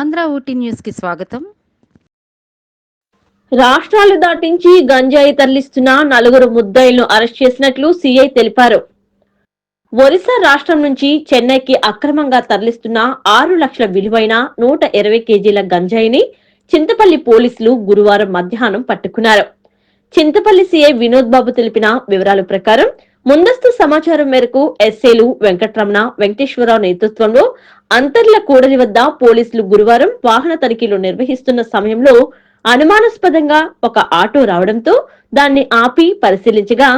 ఆంధ్ర ఊటీ న్యూస్కి స్వాగతం. రాష్ట్రాలు దాటించి గంజాయి తరలిస్తున్న నలుగురు ముద్దాయిలను అరెస్ట్ చేసినట్లు సీఐ తెలిపారు. ఒరిస్సా రాష్ట్రం నుంచి చెన్నైకి అక్రమంగా తరలిస్తున్న ఆరు లక్షల విలువైన నూట ఇరవై కేజీల గంజాయిని చింతపల్లి పోలీసులు గురువారం మధ్యాహ్నం పట్టుకున్నారు. చింతపల్లి సీఐ వినోద్ బాబు తెలిపిన వివరాల ప్రకారం ముందస్తు సమాచారం మేరకు ఎస్ఏలు వెంకట్రమణ వెంకటేశ్వరరావు నేతృత్వంలో అంతర్ల కూడలి వద్ద పోలీసులు గురువారం వాహన తనిఖీలు నిర్వహిస్తున్న సమయంలో అనుమానాస్పదంగా ఒక ఆటో రావడంతో దాన్ని ఆపి పరిశీలించగా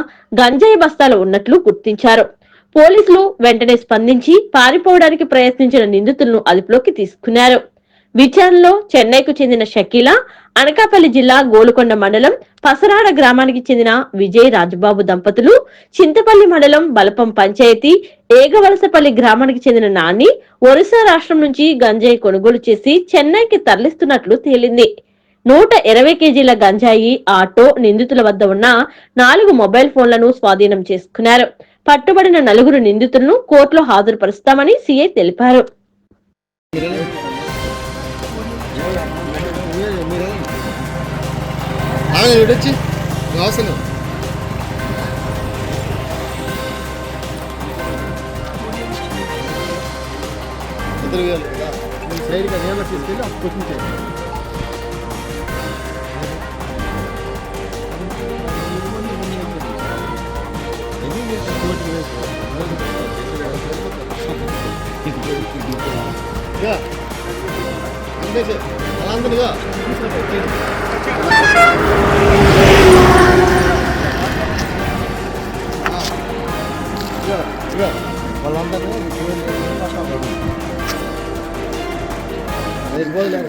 గంజాయి బస్తాలు ఉన్నట్లు గుర్తించారు. పోలీసులు వెంటనే స్పందించి పారిపోవడానికి ప్రయత్నించిన నిందితులను అదుపులోకి తీసుకున్నారు. విచారణలో చెన్నైకు చెందిన షకీల అనకాపల్లి జిల్లా గోలుకొండ మండలం పసరాడ గ్రామానికి చెందిన విజయ్ రాజబాబు దంపతులు చింతపల్లి మండలం బలపం పంచాయతీ ఏగవలసపల్లి గ్రామానికి చెందిన నాని ఒరిస్సా రాష్ట్రం నుంచి గంజాయి కొనుగోలు చేసి చెన్నైకి తరలిస్తున్నట్లు తేలింది. నూట ఇరవై కేజీల గంజాయి ఆటో నిందితుల వద్ద ఉన్న నాలుగు మొబైల్ ఫోన్లను స్వాధీనం చేసుకున్నారు. పట్టుబడిన నలుగురు నిందితులను కోర్టులో హాజరుపరుస్తామని సీఐ తెలిపారు. బాగా ఇడొచ్చి వాసన ఇద్దరు వేలు. సైడ్గా నేను తీసుకెళ్ళి అప్పుడు కొట్టించాను అలా అందరిగా Boiler.